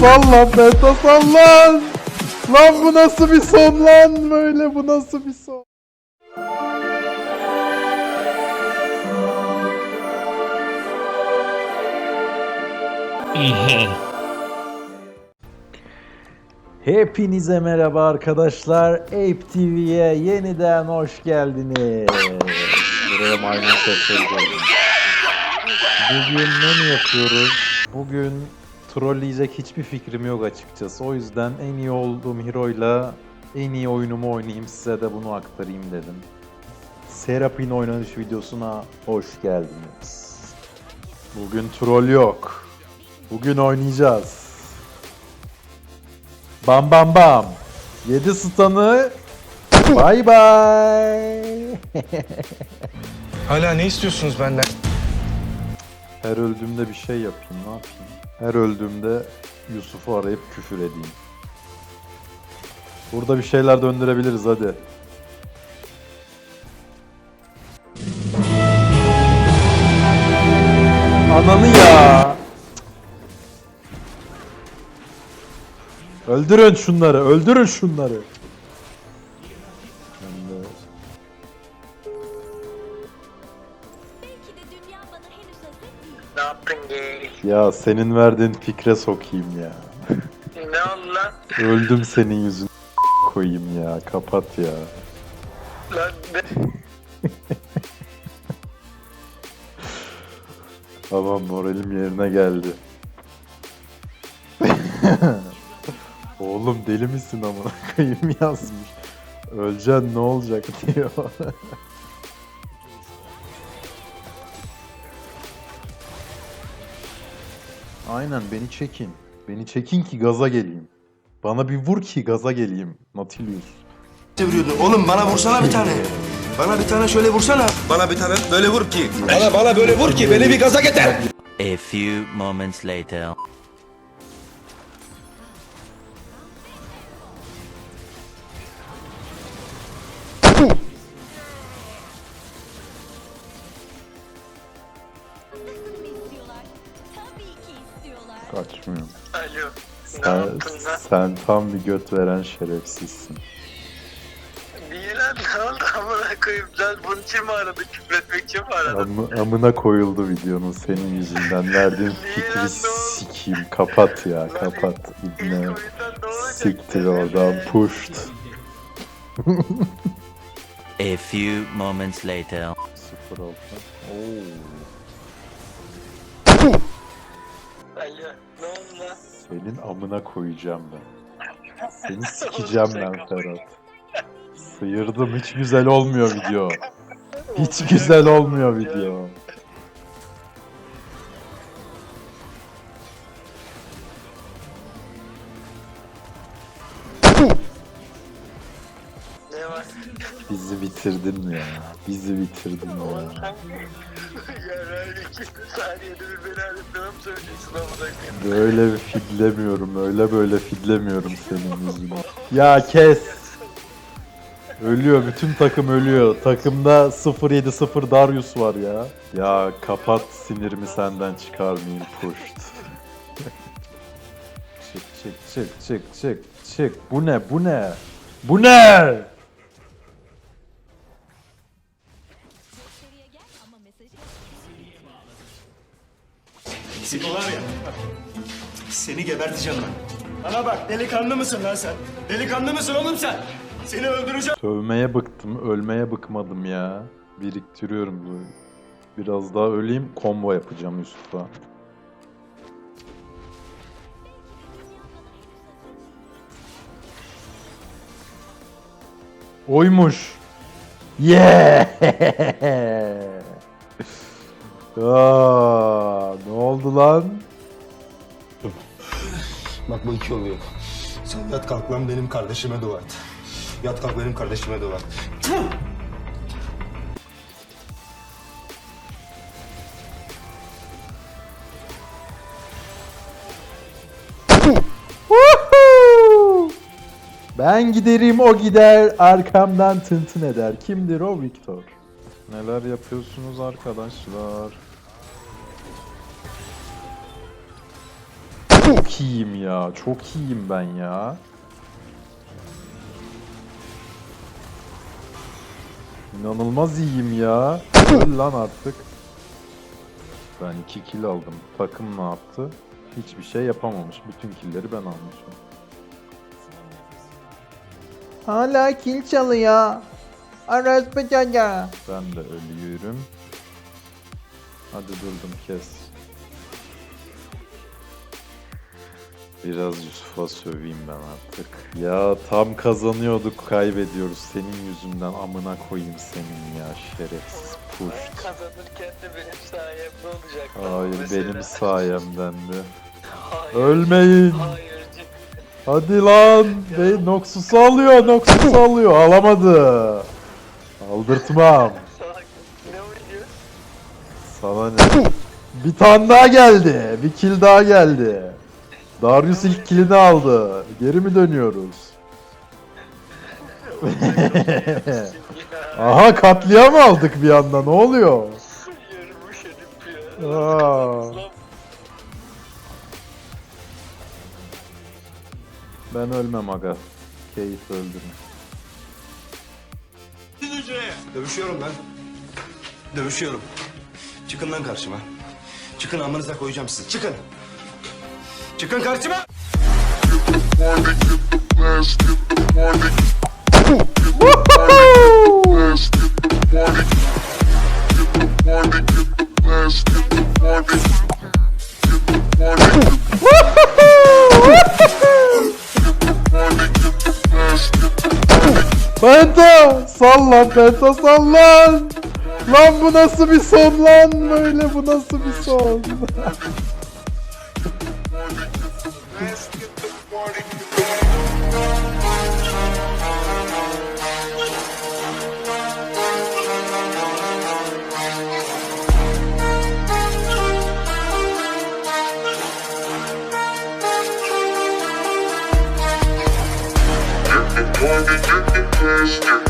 Sal lan Beta sal lan. Lan bu nasıl bir son lan böyle bu nasıl bir son. Hepinize merhaba arkadaşlar. Ape TV'ye yeniden hoş geldiniz. Buraya maymun sesleri geldi. Bugün ne mi yapıyoruz? Bugün trolleyecek hiçbir fikrim yok açıkçası. O yüzden en iyi olduğum hero'yla en iyi oyunumu oynayayım size de bunu aktarayım dedim. Serap'in oynanış videosuna hoş geldiniz. Bugün troll yok. Bugün oynayacağız. Bam bam bam. 7 stun'ı. Bay bay. Hala ne istiyorsunuz benden? Her öldüğümde bir şey yapayım, ne yapayım? Her öldüğümde Yusuf'u arayıp küfür edeyim. Burada bir şeyler döndürebiliriz hadi. Ananı ya. Öldürün şunları, öldürün şunları. Ne yaptın gey? Ya senin verdiğin fikre sokayım ya. Ne oldu lan? Öldüm senin yüzün koyayım ya. Kapat ya. Lan ne? Tamam moralim yerine geldi. Oğlum deli misin amına koyayım yazmış. Öleceksin ne olacak diyor. Aynen beni çekin. Beni çekin ki gaza geleyim. Bana bir vur ki gaza geleyim. Nautilus. Çeviriyordun. Oğlum bana vursana bir tane. Bana bir tane şöyle vursana. Bana bir tane böyle vur ki. Bana bana böyle vur ki beni bir gaza getir. A few moments later. Kaçmıyorum. Alo. Ne Sen, yaptın lan? sen tam bir göt veren şerefsizsin. Niye lan? Ne oldu amına koyayım? Sen bunun için mi aradın? Küfretmek için mi aradın? Amı- amına koyuldu videonun senin yüzünden. Verdiğin fikri sikeyim. Kapat ya kapat. İlk İbne. oyundan ne olacak? Siktir oradan pushed. A few moments later. Sıfır oldu. Oo. Ne oldu lan? Senin amına koyacağım ben. Seni sikeceğim lan Ferhat. Sıyırdım hiç güzel olmuyor video. Hiç güzel olmuyor video. Bizi bitirdin ya. Bizi bitirdin ya. ya ben iki saniyede bir beni arayıp mı söylüyorsun amına koyayım? Böyle bir fidlemiyorum, öyle böyle fidlemiyorum senin yüzüne. Ya kes. Ölüyor, bütün takım ölüyor. Takımda 0-7-0 Darius var ya. Ya kapat sinirimi senden çıkarmayayım pushed. çık çık çık çık çık çık. Bu ne bu ne? Bu ne? Siko var ya. Seni geberteceğim ben. Bana bak delikanlı mısın lan sen? Delikanlı mısın oğlum sen? Seni öldüreceğim. Sövmeye bıktım, ölmeye bıkmadım ya. Biriktiriyorum bu. Biraz daha öleyim, combo yapacağım Yusuf'a. Oymuş. Yeah! Aa, ne oldu lan? Bak bu iki oluyor. Sen yat kalk lan benim kardeşime dua et. Yat kalk benim kardeşime dua et. Ben giderim o gider arkamdan tın tın eder. Kimdir o Victor? Neler yapıyorsunuz arkadaşlar? Çok iyiyim ya. Çok iyiyim ben ya. İnanılmaz iyiyim ya. Öl lan artık. Ben 2 kill aldım. Takım ne yaptı? Hiçbir şey yapamamış. Bütün killleri ben almışım. Hala kil çalıyor. Aras bacana. Ben de ölüyorum. Hadi durdum kes. Biraz Yusuf'a söveyim ben artık. Ya tam kazanıyorduk kaybediyoruz senin yüzünden amına koyayım senin ya şerefsiz push. Kazanırken de benim sayemde olacak. Hayır benim Mesela. sayemden de. Hayır. Ölmeyin. Hayır. Hadi lan. Be Noxus'u alıyor Noxus'u alıyor. Alamadı. Aldırtmam. Salak. Ne oynuyor? Sana ne? Bir tane daha geldi. Bir kill daha geldi. Darius ilk killini aldı. Geri mi dönüyoruz? Aha katliam aldık bir anda. Ne oluyor? Yarılmış herif ya. Aa. Ben ölmem aga. Keyif öldürme. Dövüşüyorum ben. Dövüşüyorum. Çıkın lan karşıma. Çıkın amınıza koyacağım sizi. Çıkın. Çıkın karşıma. Penta! Sal lan Penta sal lan! Lan bu nasıl bir son lan böyle bu nasıl bir son?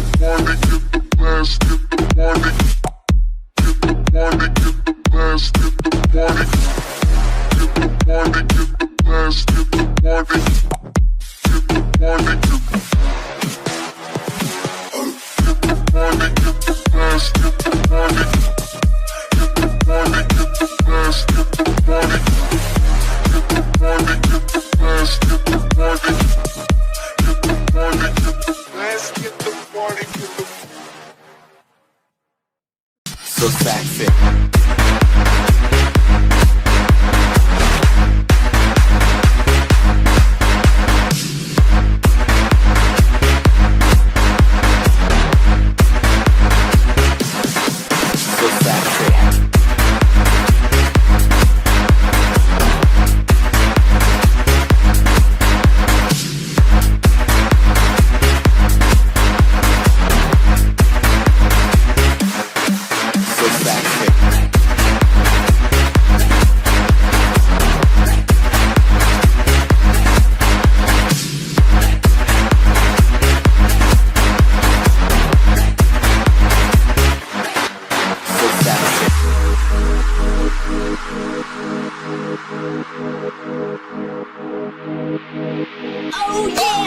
Get the party. retrospective. Oh, yeah!